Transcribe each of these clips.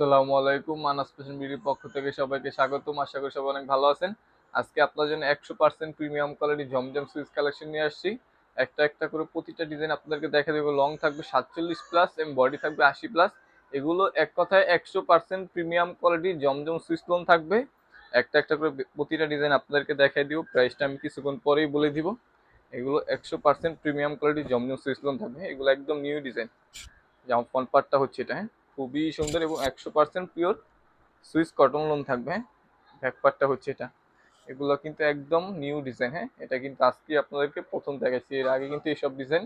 আসসালামু আলাইকুম। মানাস ফ্যাশন বিডির পক্ষ থেকে সবাইকে স্বাগতম। আশা করি সবাই অনেক ভালো আছেন। আজকে আপনার জন্য একশো পার্সেন্ট প্রিমিয়াম কোয়ালিটি জমজম সুইচ কালেকশন নিয়ে আসছি। একটা একটা করে প্রতিটা ডিজাইন আপনাদেরকে দেখা দেবো। লং থাকবে সাতচল্লিশ প্লাস এবং বডি থাকবে আশি প্লাস এগুলো এক কথায় একশো পার্সেন্ট প্রিমিয়াম কোয়ালিটি জমজম সুইচ লোন থাকবে। একটা একটা করে প্রতিটা ডিজাইন আপনাদেরকে দেখাই দিব। প্রাইসটা আমি কিছুক্ষণ পরেই বলে দিব। এগুলো একশো পার্সেন্ট প্রিমিয়াম কোয়ালিটি জমজম সুইচ লোন থাকবে। এগুলো একদম নিউ ডিজাইন যেমন ফ্রন্ট পার্টটা হচ্ছে এটা হ্যাঁ? খুবই সুন্দর এবং একশো percent pure Swiss cotton lawn থাকবে। ব্যাক পার্টটা হচ্ছে এটা। এগুলো কিন্তু একদম নিউ ডিজাইন হ্যাঁ? এটা কিন্তু আজকে আপনাদেরকে প্রথম দেখাচ্ছি। এর আগে কিন্তু এইসব ডিজাইন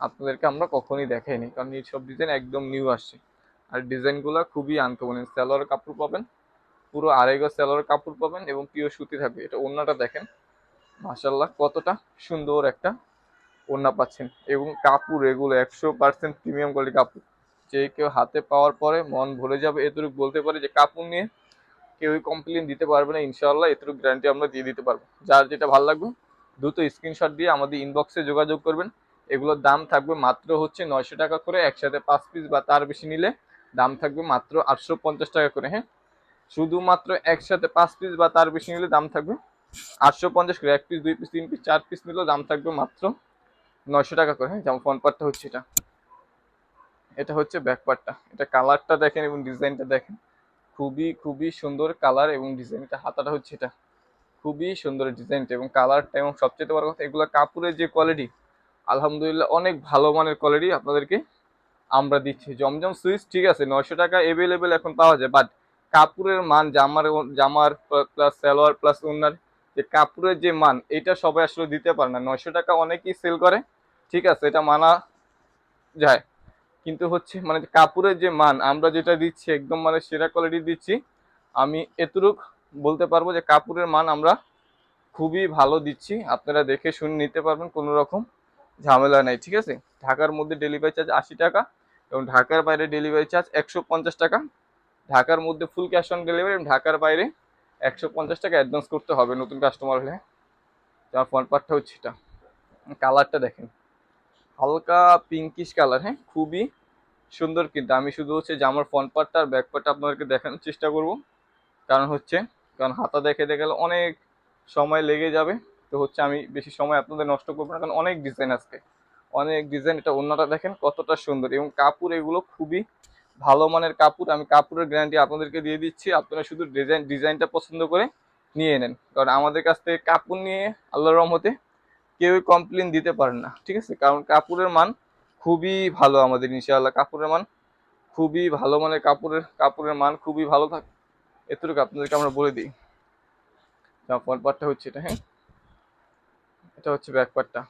আপনাদেরকে আমরা কখনই দেখাইনি, কারণ এইসব ডিজাইন একদম নিউ আসছে। আর ডিজাইনগুলো খুবই আনকমন স্যালোয়ার কাপড় পাবেন, পুরো আড়াই গজ স্যালোয়ার কাপড় পাবেন এবং পিওর সুতি থাকবে। এটা ওড়নাটা দেখেন। মাসাল্লাহ কতটা সুন্দর একটা ওড়না পাচ্ছেন। এবং কাপড় এগুলো একশো পার্সেন্ট প্রিমিয়াম কোয়ালিটি কাপড়। যে কেউ হাতে পাওয়ার পরে মন ভরে যাবে এতটুকু বলতে পারে যে কাপড় নিয়ে কেউই কমপ্লেন দিতে পারবে না ইনশাল্লাহ এতটুকু গ্যারান্টি আমরা দিয়ে দিতে পারব। যার যেটা ভালো লাগবে, দ্রুত স্ক্রিনশট দিয়ে আমাদের ইনবক্সে যোগাযোগ করবেন। এগুলোর দাম থাকবে মাত্র হচ্ছে নয়শো টাকা করে, একসাথে পাঁচ পিস বা তার বেশি নিলে দাম থাকবে মাত্র আটশো পঞ্চাশ টাকা করে হ্যাঁ? শুধুমাত্র একসাথে পাঁচ পিস বা তার বেশি নিলে দাম থাকবে আটশো পঞ্চাশ করে, এক পিস দুই পিস তিন পিস চার পিস নিলেও দাম থাকবে মাত্র নয়শো টাকা করে হ্যাঁ? যেমন ফোন পার্টটা হচ্ছে এটা। এটা হচ্ছে ব্যাক পার্টটা এটা কালারটা দেখেন এবং ডিজাইনটা দেখেন। খুবই খুবই সুন্দর কালার এবং ডিজাইন। এটা হাতাটা হচ্ছে এটা। খুবই সুন্দর ডিজাইনটা এবং কালারটা এবং সবচেয়ে বড় কথা, এগুলো কাপড়ের যে কোয়ালিটি আলহামদুলিল্লাহ অনেক ভালো মানের কোয়ালিটি আপনাদেরকে আমরা দিচ্ছি। জমজম সুইচ ঠিক আছে, নয়শো টাকা অ্যাভেলেবেল এখন পাওয়া যায় বাট কাপড়ের মান, জামার জামার প্লাস সালোয়ার প্লাস ওনার যে কাপড়ের যে মান, এটা সবাই আসলে দিতে পারে না। নয়শো টাকা অনেকেই সেল করে, ঠিক আছে, এটা মানা যায়। কিন্তু হচ্ছে মানে কাপড়ের যে মান, আমরা যেটা দিচ্ছি, একদম মানে সেরা কোয়ালিটি দিচ্ছি, আমি এতটুক বলতে পারব যে কাপড়ের মান আমরা খুবই ভালো দিচ্ছি। আপনারা দেখে শুনে নিতে পারবেন, কোনো রকম ঝামেলা নাই, ঠিক আছে? ঢাকার মধ্যে ডেলিভারি চার্জ আশি টাকা এবং ঢাকার বাইরে ডেলিভারি চার্জ একশো পঞ্চাশ টাকা। ঢাকার মধ্যে ফুল ক্যাশ অন ডেলিভারি এবং ঢাকার বাইরে একশো পঞ্চাশ টাকা অ্যাডভান্স করতে হবে নতুন কাস্টমার হলে। যার ফ্রন্ট পার্টটা হচ্ছে এটা। কালারটা দেখেন। হালকা পিঙ্কিশ কালার হ্যাঁ? খুবই সুন্দর কিন্তু। আমি শুধু হচ্ছে জামার ফ্রন্ট পার্টটা আর ব্যাক পার্টটা আপনাদেরকে দেখানোর চেষ্টা করব। কারণ হচ্ছে, কারণ হাতা দেখে দেখে অনেক সময় লেগে যাবে। তো হচ্ছে আমি বেশি সময় আপনাদের নষ্ট করব না, কারণ অনেক ডিজাইন আজকে। অনেক ডিজাইন এটা অন্যটা দেখেন কতটা সুন্দর। এবং কাপড় এগুলো খুবই ভালো মানের কাপড়। আমি কাপড়ের গ্যারান্টি আপনাদেরকে দিয়ে দিচ্ছি, আপনারা শুধু ডিজাইন ডিজাইনটা পছন্দ করে নিয়ে নেন। কারণ আমাদের কাছ থেকে কাপড় নিয়ে আল্লাহর রহমতে কেউই কমপ্লেন দিতে পারেন না, ঠিক আছে? কারণ কাপড়ের মান খুবই ভালো আমাদের ইনশাআল্লাহ কাপড়ের মান। খুবই ভালো মানে কাপড়ের কাপড়ের মান খুবই ভালো থাকে এতটুকু আপনাদেরকে আমরা বলে দিই। পার্টটা হচ্ছে এটা হ্যাঁ? এটা হচ্ছে ব্যাক পার্টটা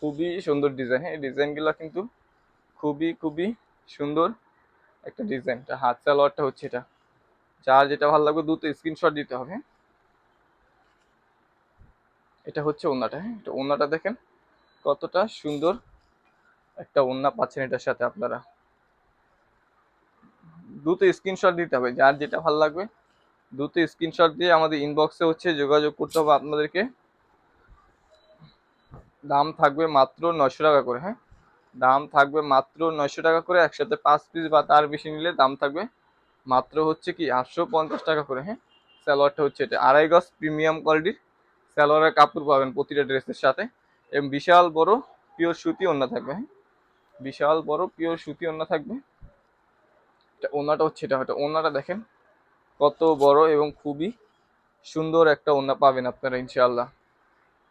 খুবই সুন্দর ডিজাইন হ্যাঁ? ডিজাইনগুলো কিন্তু খুবই খুবই সুন্দর একটা ডিজাইন হাত সালোয়ারটা হচ্ছে এটা। যার যেটা ভালো লাগবে দুটো স্ক্রিনশট দিতে হবে হ্যাঁ? এটা হচ্ছে ওনাটা হ্যাঁ? এটা ওন্নাটা দেখেন কতটা সুন্দর একটা ওন্না পাচ্ছেন এটার সাথে আপনারা। দ্রুত স্ক্রিনশট দিতে হবে, যার যেটা ভালো লাগবে। দ্রুত স্ক্রিনশট দিয়ে আমাদের ইনবক্সে হচ্ছে যোগাযোগ করতে হবে আপনাদেরকে। দাম থাকবে মাত্র নয়শো টাকা করে হ্যাঁ? দাম থাকবে মাত্র নয়শো টাকা করে, একসাথে পাঁচ পিস বা তার বেশি নিলে দাম থাকবে মাত্র হচ্ছে কি আটশো পঞ্চাশ টাকা করে হ্যাঁ? স্যালোয়ারটা হচ্ছে এটা। আড়াই গজ প্রিমিয়াম কোয়ালিটির স্যালোয়ারের কাপড় পাবেন প্রতিটা ড্রেসের সাথে। এবং বিশাল বড় পিওর সুতি ওন্না থাকবে হ্যাঁ? বিশাল, বড় পিওর সুতি ওন্না থাকবে। এটা ওনাটা হচ্ছে, এটা হয়তো ওনাটা দেখেন। কত বড় এবং খুবই সুন্দর একটা ওনা পাবেন আপনারা, ইনশাআল্লাহ।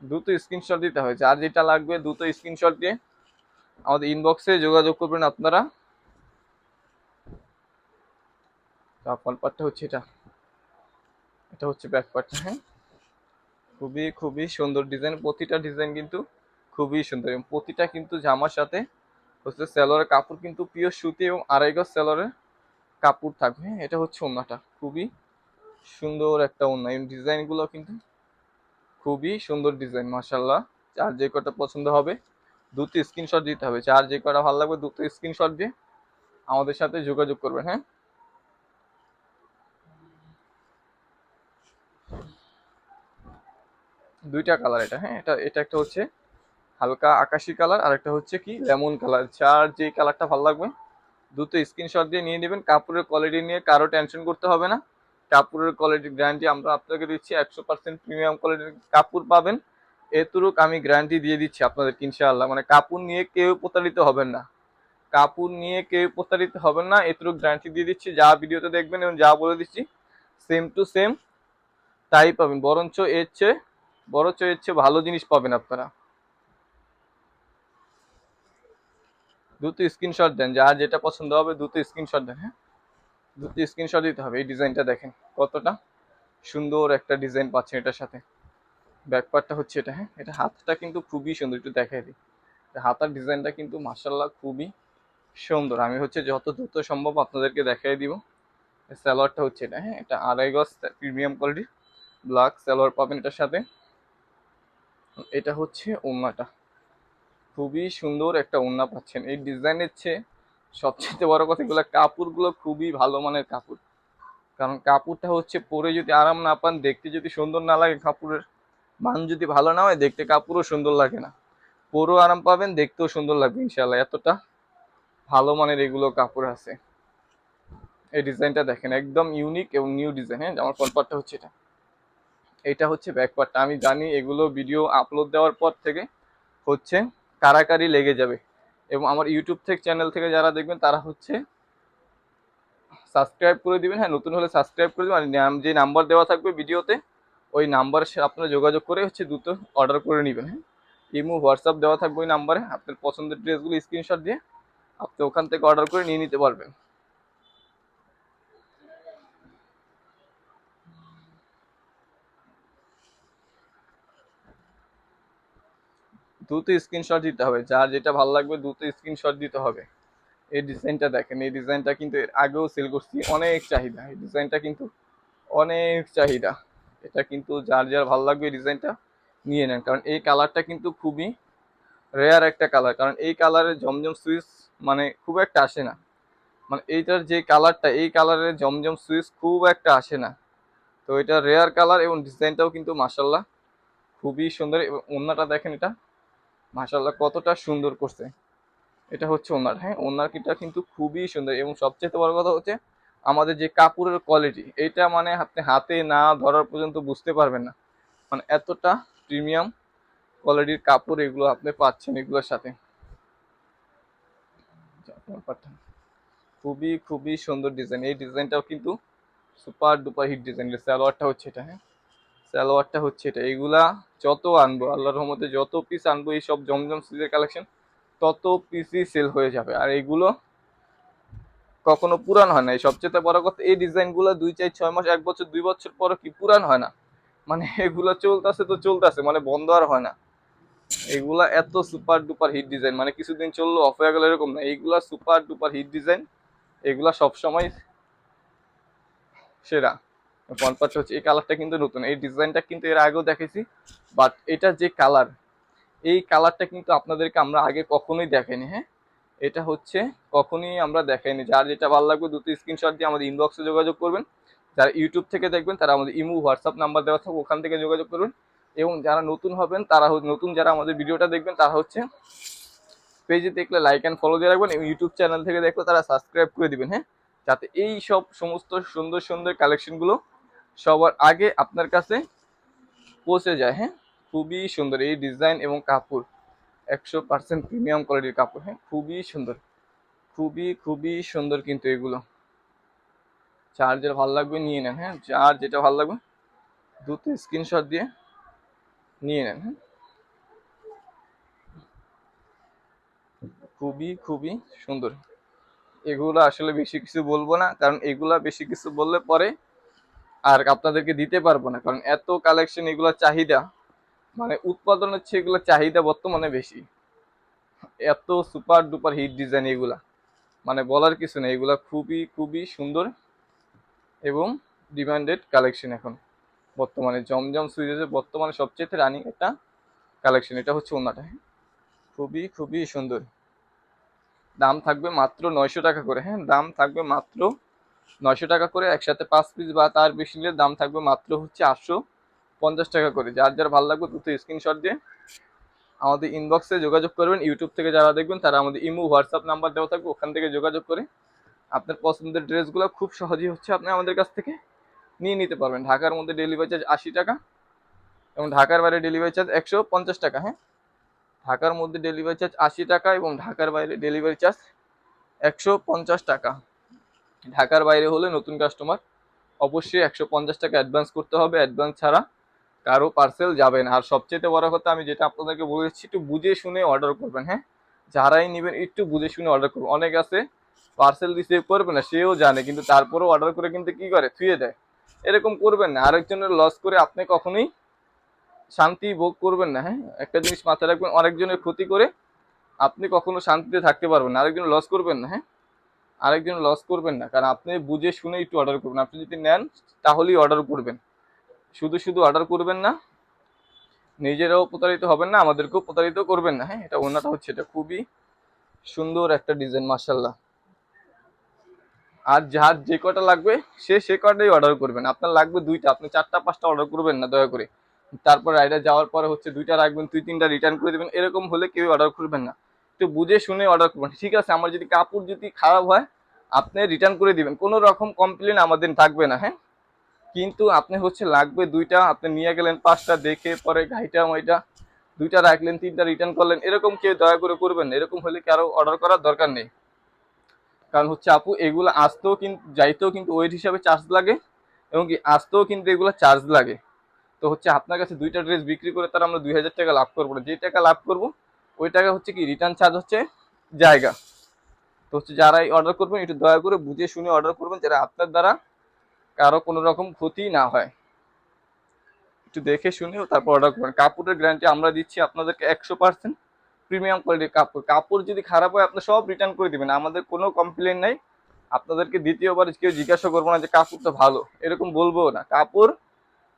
দ্রুত স্ক্রিনশট দিতে হবে। যার যেটা লাগবে, দ্রুত স্ক্রিনশট দিয়ে আমাদের ইনবক্সে যোগাযোগ করবেন আপনারা। পার্টটা হচ্ছে এটা। এটা হচ্ছে ব্যাক পার্টটা হ্যাঁ। খুবই খুবই সুন্দর ডিজাইন প্রতিটা ডিজাইন কিন্তু খুবই সুন্দর এবং প্রতিটা কিন্তু জামার সাথে হচ্ছে স্যালোয়ারের কাপড় কিন্তু পিওর সুতি এবং আড়াই গজ কাপড় থাকবে। হ্যাঁ? এটা হচ্ছে ওনাটা খুবই সুন্দর একটা এবং ডিজাইনগুলো কিন্তু খুবই সুন্দর ডিজাইন মাসাল্লাহ যার যে কটা পছন্দ হবে দ্রুত স্ক্রিনশট দিতে হবে। যার যে কটা ভালো লাগবে দ্রুত স্ক্রিনশট দিয়ে আমাদের সাথে যোগাযোগ করবেন হ্যাঁ? দুইটা কালার এটা হ্যাঁ? এটা এটা একটা হচ্ছে হালকা আকাশি কালার আর একটা হচ্ছে কি লেমন কালার। যার যে কালারটা ভালো লাগবে দ্রুত স্ক্রিনশট দিয়ে নিয়ে নেবেন। কাপড়ের কোয়ালিটি নিয়ে কারও টেনশন করতে হবে না। কাপড়ের কোয়ালিটি গ্যারান্টি আমরা আপনাকে দিচ্ছি, একশো পার্সেন্ট প্রিমিয়াম কোয়ালিটির কাপড় পাবেন। এতটুক আমি গ্যারান্টি দিয়ে দিচ্ছি আপনাদেরকে, ইনশাআল্লাহ। মানে কাপড় নিয়ে কেউ প্রতারিত হবেন না। কাপড় নিয়ে কেউ প্রতারিত হবেন না, এতটুক গ্যারান্টি দিয়ে দিচ্ছি। যা ভিডিওতে দেখবেন এবং যা বলে দিচ্ছি সেম টু সেম তাই পাবেন। বরঞ্চ এর চেয়ে, বরঞ্চ এর চেয়ে ভালো জিনিস পাবেন আপনারা। দ্রুত স্ক্রিনশট দেন, যার যেটা পছন্দ হবে দ্রুত স্ক্রিনশট দেন হ্যাঁ? দ্রুত স্ক্রিনশট দিতে হবে, এই ডিজাইনটা দেখেন কতটা সুন্দর একটা ডিজাইন পাচ্ছেন এটার সাথে। ব্যাকপার্টটা হচ্ছে এটা হ্যাঁ? এটা হাতটা কিন্তু খুবই সুন্দর, একটু দেখাই দিই। হাতার ডিজাইনটা কিন্তু মার্শাল্লাহ খুবই সুন্দর। আমি হচ্ছে যত দ্রুত সম্ভব আপনাদেরকে দেখাই দিব। স্যালোয়ারটা হচ্ছে এটা হ্যাঁ? এটা আড়াই গজ প্রিমিয়াম কোয়ালিটির ব্ল্যাক স্যালোয়ার পাবেন এটার সাথে। এটা হচ্ছে ওড়নাটা। খুবই সুন্দর একটা ওড়না পাচ্ছেন। এই ডিজাইনের চেয়ে সবচেয়ে বড় কথা এগুলো কাপড়গুলো খুবই ভালো মানের কাপড়। কারণ কাপড়টা হচ্ছে পরে যদি আরাম না পান, দেখতে যদি সুন্দর না লাগে কাপড়ের, মান যদি ভালো না হয়, দেখতে কাপড়ও সুন্দর লাগে না। পরও আরাম পাবেন, দেখতেও সুন্দর লাগবে ইনশাল্লাহ এতটা ভালো মানের এগুলো কাপড় আছে। এই ডিজাইনটা দেখেন, একদম ইউনিক এবং নিউ ডিজাইন। হ্যাঁ আমার ফ্রন্ট পার্টটা হচ্ছে এটা। এটা হচ্ছে ব্যাক পার্টটা আমি জানি এগুলো ভিডিও আপলোড দেওয়ার পর থেকে হচ্ছে কারাকারি লেগে যাবে। এবং আমার ইউটিউব থেকে চ্যানেল থেকে যারা দেখবেন, তারা হচ্ছে সাবস্ক্রাইব করে দিবেন। হ্যাঁ নতুন হলে সাবস্ক্রাইব করে দেবেন। আর যে নাম্বার দেওয়া থাকবে ভিডিওতে, ওই নাম্বারে আপনারা যোগাযোগ করে হচ্ছে দ্রুত অর্ডার করে নেবেন। হ্যাঁ ইমো হোয়াটসঅ্যাপ দেওয়া থাকবে ওই নাম্বারে আপনার পছন্দের ড্রেসগুলো স্ক্রিনশট দিয়ে আপনি ওখান থেকে অর্ডার করে নিয়ে নিতে পারবেন। দ্রুত স্ক্রিনশট দিতে হবে। যার যেটা ভালো লাগবে দ্রুত স্ক্রিনশট দিতে হবে। এই ডিজাইনটা দেখেন, এই ডিজাইনটা কিন্তু এর আগেও সেল করছি, অনেক চাহিদা। এই ডিজাইনটা কিন্তু অনেক চাহিদা। এটা কিন্তু যার যার ভালো লাগবে এই ডিজাইনটা নিয়ে নেন। কারণ এই কালারটা কিন্তু খুবই রেয়ার একটা কালার কারণ এই কালারের জমজম সুইচ মানে খুব একটা আসে না। মানে এইটার যে কালারটা এই কালারের জমজম সুইচ খুব একটা আসে না। তো এটা রেয়ার কালার এবং ডিজাইনটাও কিন্তু মাসাল্লাহ খুবই সুন্দর। এবং ওন্নাটা দেখেন এটা মাসাল্লাহ কতটা সুন্দর করছে। এটা হচ্ছে ওনার। হ্যাঁ ওনার কিটা কিন্তু খুবই সুন্দর এবং সবচেয়ে বড় কথা হচ্ছে, আমাদের যে কাপড়ের কোয়ালিটি এটা মানে আপনি হাতে না ধরার পর্যন্ত বুঝতে পারবেন না। মানে এতটা প্রিমিয়াম কোয়ালিটির কাপড় এগুলো আপনি পাচ্ছেন এগুলোর সাথে। খুবই খুবই সুন্দর ডিজাইন এই ডিজাইনটাও কিন্তু সুপার ডুপার হিট ডিজাইন সালোয়ারটা হচ্ছে এটা হ্যাঁ। সালোয়ারটা হচ্ছে এটা। এগুলা যত আনব, আল্লাহর রহমতে যত পিস আনব, এই সব জমজম সিজের কালেকশন তত পিসই সেল হয়ে যাবে। আর এগুলো কখনো পুরান হয় না। এই সবচেয়ে বড় কথা, এই ডিজাইনগুলো দুই, চার, ছয় মাস, এক বছর, দুই বছর পরে কি পুরান হয় না? মানে এগুলো চলতেছে তো চলতেছে মানে বন্ধ আর হয় না। এগুলা এত সুপার ডুপার হিট ডিজাইন মানে কিছুদিন চলল অফ হয়ে গেল, এরকম না। এইগুলা সুপার ডুপার হিট ডিজাইন এগুলা সবসময় সেরা। পনপাট হচ্ছে, এই কালারটা কিন্তু নতুন। এই ডিজাইনটা কিন্তু এর আগেও দেখেছি বাট এটা যে কালার এই কালারটা কিন্তু আপনাদেরকে আমরা আগে কখনোই দেখাইনি হ্যাঁ? এটা হচ্ছে কখনোই আমরা দেখাইনি। যার যেটা ভালো লাগবে দুটো স্ক্রিনশট দিয়ে আমাদের ইনবক্সে যোগাযোগ করবেন। যারা ইউটিউব থেকে দেখবেন, তারা আমাদের ইমু হোয়াটসঅ্যাপ নাম্বার দেওয়া থাকবে, ওখান থেকে যোগাযোগ করবেন। এবং যারা নতুন হবেন, তারা নতুন যারা আমাদের ভিডিওটা দেখবেন, তারা হচ্ছে পেজে দেখলে লাইক অ্যান্ড ফলো দিয়ে রাখবেন এবং ইউটিউব চ্যানেল থেকে দেখলে তারা সাবস্ক্রাইব করে দিবেন হ্যাঁ? যাতে এই সব সমস্ত সুন্দর সুন্দর কালেকশনগুলো সবার আগে আপনার কাছে পৌঁছে যায় হ্যাঁ? খুবই সুন্দর এই ডিজাইন এবং কাপড়। একশো পার্সেন্ট প্রিমিয়াম কোয়ালিটির কাপড় হ্যাঁ? খুবই সুন্দর। খুবই খুবই সুন্দর কিন্তু এগুলো। যার যেটা ভালো লাগবে নিয়ে নেন হ্যাঁ? যার যেটা ভালো লাগবে দ্রুত স্ক্রিনশট দিয়ে নিয়ে নেন হ্যাঁ? খুবই খুবই সুন্দর। এগুলো আসলে বেশি কিছু বলব না, কারণ এগুলা বেশি কিছু বললে পরে আর আপনাদেরকে দিতে পারব না, কারণ এত কালেকশন এগুলো চাহিদা মানে উৎপাদন হচ্ছে এগুলো চাহিদা বর্তমানে বেশি। এত সুপার ডুপার হিট ডিজাইন এগুলা মানে বলার কিছু নেই, এগুলা খুবই খুবই সুন্দর এবং ডিমান্ডেড কালেকশন এখন। বর্তমানে জমজম সুইজেসে বর্তমানে সবচেয়ে রানিং একটা কালেকশন এটা হচ্ছে ওনাটা খুবই খুবই সুন্দর। দাম থাকবে মাত্র নয়শো টাকা করে হ্যাঁ দাম থাকবে মাত্র নয়শো টাকা করে একসাথে পাঁচ পিস বা তার বেশি নিলে দাম থাকবে মাত্র হচ্ছে আটশো পঞ্চাশ টাকা করে। যার যার ভালো লাগবে দ্রুত স্ক্রিনশট দিয়ে আমাদের ইনবক্সে যোগাযোগ করবেন। ইউটিউব থেকে যারা দেখবেন, তারা আমাদের ইমো হোয়াটসঅ্যাপ নাম্বার দেওয়া থাকবে, ওখান থেকে যোগাযোগ করে আপনার পছন্দের ড্রেসগুলো খুব সহজেই হচ্ছে আপনি আমাদের কাছ থেকে নিয়ে নিতে পারবেন। ঢাকার মধ্যে ডেলিভারি চার্জ আশি টাকা এবং ঢাকার বাইরে ডেলিভারি চার্জ একশো পঞ্চাশ টাকা হ্যাঁ? ঢাকার মধ্যে ডেলিভারি চার্জ আশি টাকা এবং ঢাকার বাইরে ডেলিভারি চার্জ একশো পঞ্চাশ টাকা। ঢাকার বাইরে হলে নতুন কাস্টমার অবশ্যই একশো পঞ্চাশ টাকা অ্যাডভান্স করতে হবে। অ্যাডভান্স ছাড়া কারও পার্সেল যাবে না। আর সবচেয়ে বড় কথা, আমি যেটা আপনাদেরকে বলেছি, একটু বুঝে শুনে অর্ডার করবেন হ্যাঁ? যারাই নেবেন, একটু বুঝে শুনে অর্ডার করবেন। অনেক আছে পার্সেল রিসিভ করবে না, সেও জানে, কিন্তু তারপরেও অর্ডার করে কিন্তু কি করে? থুয়ে দেয়। এরকম করবেন না। আরেকজনের লস করে আপনি কখনোই শান্তি ভোগ করবেন না হ্যাঁ? একটা জিনিস মাথায় রাখবেন, অনেকজনের ক্ষতি করে আপনি কখনো শান্তিতে থাকতে পারবেন না। আরেকজন লস করবেন না হ্যাঁ? আরেকজন লস করবেন না। কারণ আপনি বুঝে শুনে একটু অর্ডার করবেন। আপনি যদি নেন, তাহলেই অর্ডার করবেন। শুধু শুধু অর্ডার করবেন না, নিজেরাও প্রতারিত হবেন না, আমাদেরকেও প্রতারিত করবেন না। হ্যাঁ এটা অন্যটা হচ্ছে। এটা খুবই সুন্দর একটা ডিজাইন মার্শাল্লাহ আর যার যে কটা লাগবে, সে সে কটাই অর্ডার করবেন। আপনার লাগবে দুইটা, আপনি চারটা, পাঁচটা অর্ডার করবেন না, দয়া করে। তারপর রাইডার যাওয়ার পরে হচ্ছে দুইটা রাখবেন, দুই, তিনটা রিটার্ন করে দেবেন। এরকম হলে কেউ অর্ডার করবেন না। একটু বুঝে শুনে অর্ডার করবেন। ঠিক আছে, আমার যদি কাপড় যদি খারাপ হয়, আপনি রিটার্ন করে দিবেন। কোনো রকম কমপ্লেন আমাদের থাকবে না হ্যাঁ? কিন্তু আপনি হচ্ছে লাগবে দুইটা, আপনি নিয়ে গেলেন পাঁচটা, দেখে পরে গাড়িটা, ওইটা, দুইটা রাখলেন, তিনটা রিটার্ন করলেন, এরকম কেউ দয়া করে করবেন এরকম হলে কারও অর্ডার করার দরকার নেই? কারণ হচ্ছে আপু, এগুলো আসতেও কিন্তু যাইতেও কিন্তু ওয়েট হিসাবে চার্জ লাগে এবং কি আসতেও কিন্তু এগুলো চার্জ লাগে। তো হচ্ছে আপনার কাছে দুইটা ড্রেস বিক্রি করে তার আমরা দুই হাজার টাকা লাভ করব যে টাকা লাভ করব ওই টাকা হচ্ছে কি? রিটার্ন চার্জ হচ্ছে জায়গা। তো হচ্ছে যারাই অর্ডার করবেন, একটু দয়া করে বুঝে শুনে অর্ডার করবেন যারা আপনার দ্বারা কারও কোনো রকম ক্ষতি না হয়। একটু দেখে শুনেও তারপর অর্ডার করবেন। কাপড়ের গ্যারান্টি আমরা দিচ্ছি আপনাদেরকে একশো পার্সেন্ট প্রিমিয়াম কোয়ালিটির কাপড়। কাপড় যদি খারাপ হয়, আপনি সব রিটার্ন করে দিবেন। আমাদের কোনো কমপ্লেন নাই। আপনাদেরকে দ্বিতীয়বার কেউ জিজ্ঞাসা করব না যে কাপড়টা ভালো। এরকম বলব না। কাপড়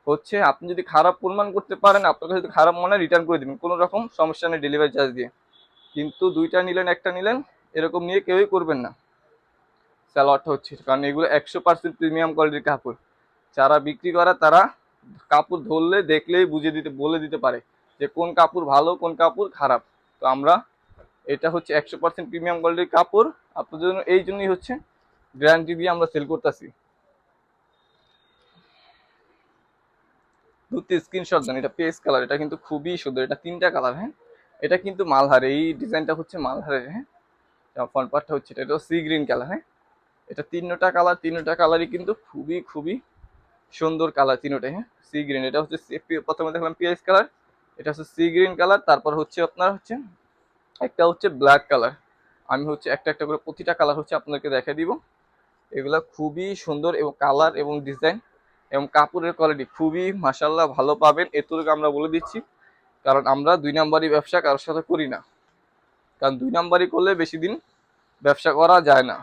হচ্ছে, আপনি যদি খারাপ প্রমাণ করতে পারেন আপনার কাছে যদি খারাপ মনে হয় রিটার্ন করে দিবেন। কোনো রকম সমস্যা নেই ডেলিভারি চার্জ দিয়ে। কিন্তু দুইটা নিলেন, একটা নিলেন, এরকম নিয়ে কেউই করবেন না। স্যালোয়ারটা হচ্ছে কারণ এগুলো একশো পার্সেন্ট প্রিমিয়াম কোয়ালিটির কাপড়। যারা বিক্রি করা, তারা কাপড় ধরলে, দেখলেই বুঝে দিতে, বলে দিতে পারে যে কোন কাপড় ভালো, কোন কাপড় খারাপ। তো আমরা এটা হচ্ছে একশো পার্সেন্ট প্রিমিয়াম কোয়ালিটির কাপড়। আপনাদের জন্য, এই জন্যই হচ্ছে গ্যারান্টি দিয়ে আমরা সেল করতেছি। দুটি স্ক্রিনশট দেন, এটা পেস কালার এটা কিন্তু খুবই সুন্দর, এটা তিনটা কালার হ্যাঁ? এটা কিন্তু মালহার, এই ডিজাইনটা হচ্ছে মালহারের হ্যাঁ? ফ্রন্ট পার্টটা হচ্ছে, এটা এটা সি গ্রিন কালার হ্যাঁ? এটা তিনটা কালার তিনটা কালারই কিন্তু খুবই খুবই সুন্দর কালার তিনটাই হ্যাঁ? সি গ্রিন এটা হচ্ছে প্রথমে দেখলাম পিএস কালার এটা হচ্ছে সি গ্রিন কালার তারপর হচ্ছে আপনার হচ্ছে, একটা হচ্ছে ব্ল্যাক কালার আমি হচ্ছে একটা একটা করে প্রতিটা কালার হচ্ছে আপনাদেরকে দেখে দিব। এগুলা খুবই সুন্দর এবং কালার এবং ডিজাইন এবং কাপড়ের কোয়ালিটি খুবই মাসাল্লাহ ভালো পাবেন। এতটুকু আমরা বলে দিচ্ছি, কারণ আমরা দুই নাম্বারই ব্যবসা কারোর সাথে করি না। কারণ দুই নাম্বারই করলে বেশি দিন ব্যবসা করা যায় না।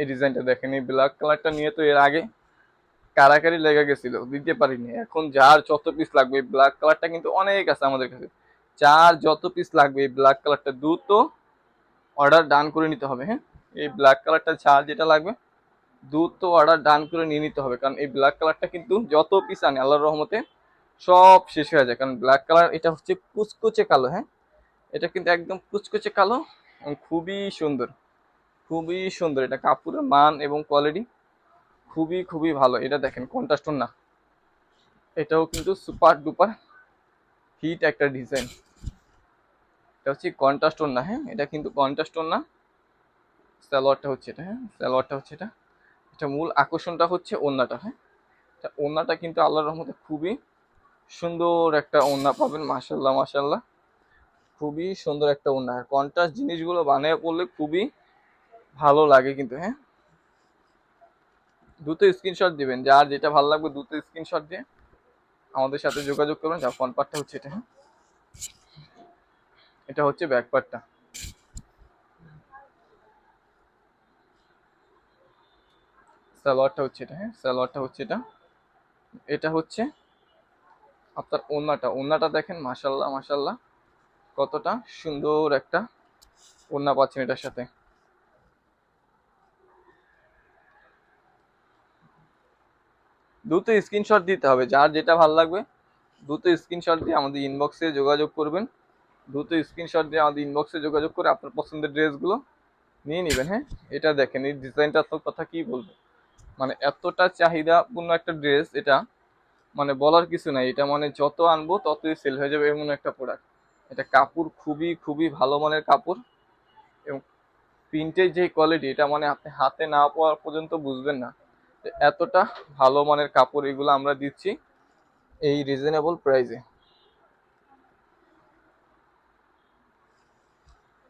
এই ডিজাইনটা দেখেন, এই ব্ল্যাক কালারটা নিয়ে তো এর আগে কারাকারি লেগে গেছিল, দিতে পারিনি। এখন যার যত পিস লাগবে, এই ব্ল্যাক কালারটা কিন্তু অনেক আছে আমাদের কাছে। যার যত পিস লাগবে, এই ব্ল্যাক কালারটা দ্রুত অর্ডার ডান করে নিতে হবে হ্যাঁ? এই ব্ল্যাক কালারটা ছাড় যেটা লাগবে, দ্রুত অর্ডার ডান করে নিয়ে নিতে হবে। কারণ এই ব্ল্যাক কালারটা কিন্তু যত পিস আনে, আল্লাহর রহমতে সব শেষ হয়ে যায়। কারণ ব্ল্যাক কালার এটা হচ্ছে কুচকুচে কালো হ্যাঁ? এটা কিন্তু একদম কুচকুচে কালো এবং খুবই সুন্দর খুবই সুন্দর। এটা কাপড়ের মান এবং কোয়ালিটি খুবই খুবই ভালো। এটা দেখেন কন্ট্রাস্ট না। এটাও কিন্তু সুপার ডুপার হিট একটা ডিজাইন এটা হচ্ছে কন্ট্রাস্ট না হ্যাঁ? এটা কিন্তু কন্ট্রাস্ট না। সালোয়ারটা হচ্ছে এটা হ্যাঁ? সালোয়ারটা হচ্ছে এটা। এটা মূল আকর্ষণটা হচ্ছে ওন্নাটা হ্যাঁ? এটা ওন্নাটা কিন্তু আল্লাহর রহমতে খুবই সুন্দর একটা ওন্না পাবেন মাসাল্লাহ মাসাল্লাহ খুবই সুন্দর একটা ওন্না। আর কন্ট্রাস্ট জিনিসগুলো বানিয়ে পড়লে খুবই ভালো লাগে কিন্তু হ্যাঁ? দ্রুত স্ক্রিনশট দিবেন। যার যেটা ভালো লাগবে দ্রুত স্ক্রিনশট দিয়ে আমাদের সাথে যোগাযোগ করবেন। যা ফ্রন্ট পার্টটা হচ্ছে এটা হ্যাঁ? এটা হচ্ছে ব্যাক পার্টটা সালোয়ারটা হচ্ছে এটা হ্যাঁ সালোয়ারটা হচ্ছে এটা। এটা হচ্ছে আপনার ওন্নাটা। ওন্নাটা দেখেন মাসাল্লাহ মাসাল্লাহ কতটা সুন্দর একটা ওন্না পাচ্ছেন এটার সাথে। দ্রুত স্ক্রিনশট দিতে হবে, যার যেটা ভালো লাগবে, দ্রুত স্ক্রিনশট দিয়ে আমাদের ইনবক্সে যোগাযোগ করবেন। দ্রুত স্ক্রিনশট দিয়ে আমাদের ইনবক্সে যোগাযোগ করে আপনার পছন্দের ড্রেসগুলো নিয়ে নেবেন হ্যাঁ। এটা দেখেন, এই ডিজাইনটা তো কথা কি বলব? মানে এতটা চাহিদাপূর্ণ একটা ড্রেস এটা মানে বলার কিছু নাই। এটা মানে যত আনব ততই সেল হয়ে যাবে এমন একটা প্রোডাক্ট এটা কাপড় খুবই খুবই ভালো মানের কাপড় এবং প্রিন্টের যে কোয়ালিটি এটা মানে আপনি হাতে না পাওয়া পর্যন্ত বুঝবেন না। এতটা ভালো মানের কাপড় এগুলো আমরা দিচ্ছি এই রিজনেবল প্রাইসে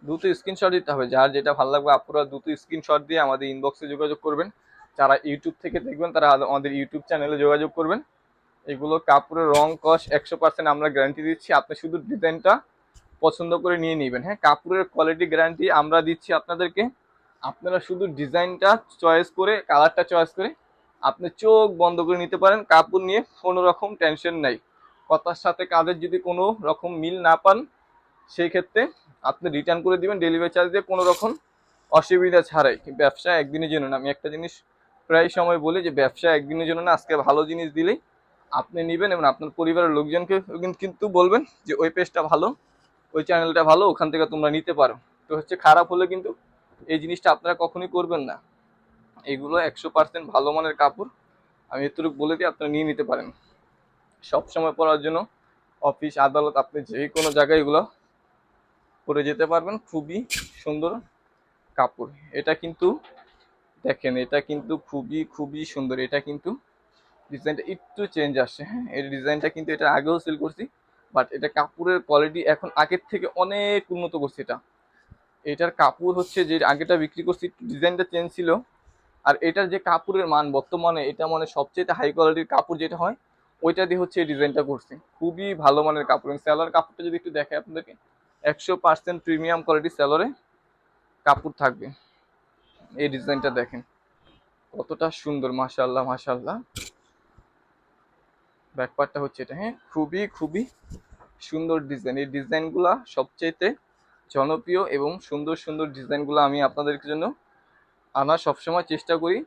দ্রুত স্ক্রিনশট দিতে হবে। যার যেটা ভালো লাগবে আপনারা দ্রুত স্ক্রিনশট দিয়ে আমাদের ইনবক্সে যোগাযোগ করবেন। যারা ইউটিউব থেকে দেখবেন, তারা আমাদের ইউটিউব চ্যানেলে যোগাযোগ করবেন। এগুলো কাপড়ের রং, কস একশো পার্সেন্ট আমরা গ্যারান্টি দিচ্ছি। আপনি শুধু ডিজাইনটা পছন্দ করে নিয়ে নেবেন। হ্যাঁ কাপড়ের কোয়ালিটি গ্যারান্টি আমরা দিচ্ছি আপনাদেরকে। আপনারা শুধু ডিজাইনটা চয়েস করে কালারটা চয়েস করে আপনি চোখ বন্ধ করে নিতে পারেন। কাপড় নিয়ে কোনো রকম টেনশন নাই। কথার সাথে কাজের যদি কোনো রকম মিল না পান, সেই ক্ষেত্রে আপনি রিটার্ন করে দিবেন। ডেলিভারি চার্জ দিয়ে কোনো রকম অসুবিধা ছাড়াই। ব্যবসা একদিনের জন্য না। আমি একটা জিনিস প্রায় সময় বলি যে ব্যবসা একদিনের জন্য না, আজকে ভালো জিনিস দিলেই আপনি নেবেন এবং আপনার পরিবারের লোকজনকে কিন্তু বলবেন যে ওই পেজটা ভালো, ওই চ্যানেলটা ভালো, ওখান থেকে তোমরা নিতে পারো। তো হচ্ছে খারাপ হলে কিন্তু এই জিনিসটা আপনারা কখনোই করবেন না। এগুলো একশো পার্সেন্ট ভালো মানের কাপড়। আমি এতটুকু বলে দিই, আপনারা নিয়ে নিতে পারেন। সব সময় পরার জন্য অফিস, আদালত, আপনি যে কোনো জায়গায় এগুলো পরে যেতে পারবেন। খুবই সুন্দর কাপড়। এটা কিন্তু দেখেন, এটা কিন্তু খুবই খুবই সুন্দর। এটা কিন্তু ডিজাইনটা একটু চেঞ্জ আসছে হ্যাঁ? এই ডিজাইনটা কিন্তু এটা আগেও সেল করছি বাট এটা কাপড়ের কোয়ালিটি এখন আগের থেকে অনেক উন্নত করছে এটা। এটার কাপড় হচ্ছে যে আগেটা বিক্রি করছি, ডিজাইনটা চেঞ্জ ছিল, আর এটার যে কাপড়ের মান বর্তমানে এটা মানে সবচেয়ে হাই কোয়ালিটির কাপড় যেটা হয়, ওইটা দিয়ে হচ্ছে এই ডিজাইনটা করছি। খুবই ভালো মানের কাপড়। এবং স্যালার কাপড়টা যদি একটু দেখে আপনাদেরকে, একশো পার্সেন্ট প্রিমিয়াম কোয়ালিটির স্যালোরে কাপড় থাকবে। এই ডিজাইনটা দেখেন। কতটা সুন্দর মাশাল্লাহ মাশাল্লাহ ব্যাকপারটা হচ্ছে এটা হ্যাঁ? খুবই খুবই সুন্দর ডিজাইন। এই ডিজাইনগুলা সবচেয়েতে জনপ্রিয় এবং সুন্দর সুন্দর ডিজাইনগুলো আমি আপনাদের জন্য আনার সবসময় চেষ্টা করি।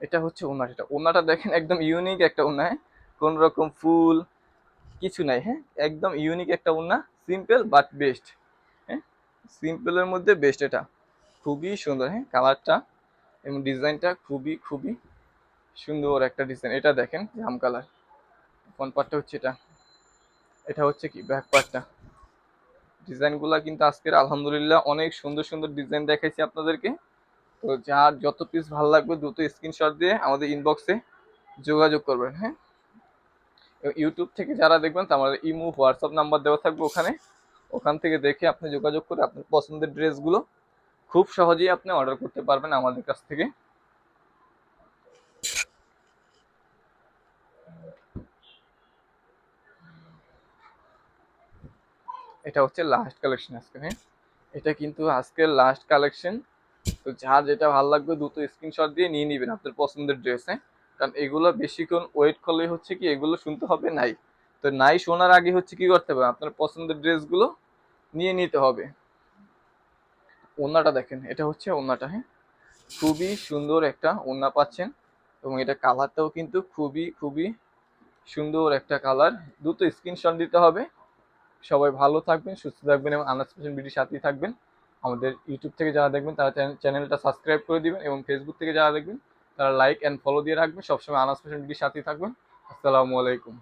এটা হচ্ছে ওনাটা ওনাটা দেখেন একদম ইউনিক একটা ওনা হ্যাঁ? কোন রকম ফুল, কিছু নাই হ্যাঁ? একদম ইউনিক একটা ওনা সিম্পল বাট বেস্ট হ্যাঁ? সিম্পলের মধ্যে বেস্ট এটা। খুবই সুন্দর হ্যাঁ কালারটা এবং ডিজাইনটা খুবই খুবই সুন্দর একটা ডিজাইন। এটা দেখেন, জাম কালার। ফ্রন্ট পার্টটা হচ্ছে এটা। এটা হচ্ছে কি? ব্যাক পার্টটা। ডিজাইনগুলো কিন্তু আজকের আলহামদুলিল্লাহ অনেক সুন্দর সুন্দর ডিজাইন দেখাইছি আপনাদেরকে। তো যার যত পিস ভালো লাগবে দ্রুত স্ক্রিনশট দিয়ে আমাদের ইনবক্সে যোগাযোগ করবেন হ্যাঁ? ইউটিউব থেকে যারা দেখবেন তো আমাদের ইমো, হোয়াটসঅ্যাপ নাম্বার দেওয়া থাকবে ওখানে। ওখান থেকে দেখে আপনি যোগাযোগ করে আপনার পছন্দের ড্রেসগুলো খুব সহজেই আপনি অর্ডার করতে পারবেন আমাদের কাছ থেকে। এটা হচ্ছে লাস্ট কালেকশন আজকে হ্যাঁ? এটা কিন্তু আজকের লাস্ট কালেকশন তো যার যেটা ভালো লাগবে দ্রুত স্ক্রিনশট দিয়ে নিয়ে নেবেন আপনার পছন্দের ড্রেস হ্যাঁ? কারণ এগুলো বেশিক্ষণ ওয়েট করলে হচ্ছে কি, এগুলো শুনতে হবে নাই। তো নাই শোনার আগে হচ্ছে কি করতে হবে? আপনার পছন্দের ড্রেসগুলো নিয়ে নিতে হবে। ওনাটা দেখেন, এটা হচ্ছে ওনাটা হ্যাঁ? খুবই সুন্দর একটা ওনা পাচ্ছেন এবং এটা কালারটাও কিন্তু খুবই খুবই সুন্দর একটা কালার। দ্রুত স্ক্রিনশট দিতে হবে। সবাই ভালো থাকবেন, সুস্থ থাকবেন এবং আনাস ফ্যাশন বিডির সাথেই থাকবেন। আমাদের ইউটিউব থেকে যারা দেখবেন, তারা চ্যানেলটা সাবস্ক্রাইব করে দিবেন এবং ফেসবুক থেকে যারা দেখবেন, তারা লাইক অ্যান্ড ফলো দিয়ে রাখবেন। সবসময় আনাস ফ্যাশন বিডির সাথেই থাকবেন। আসসালামু আলাইকুম।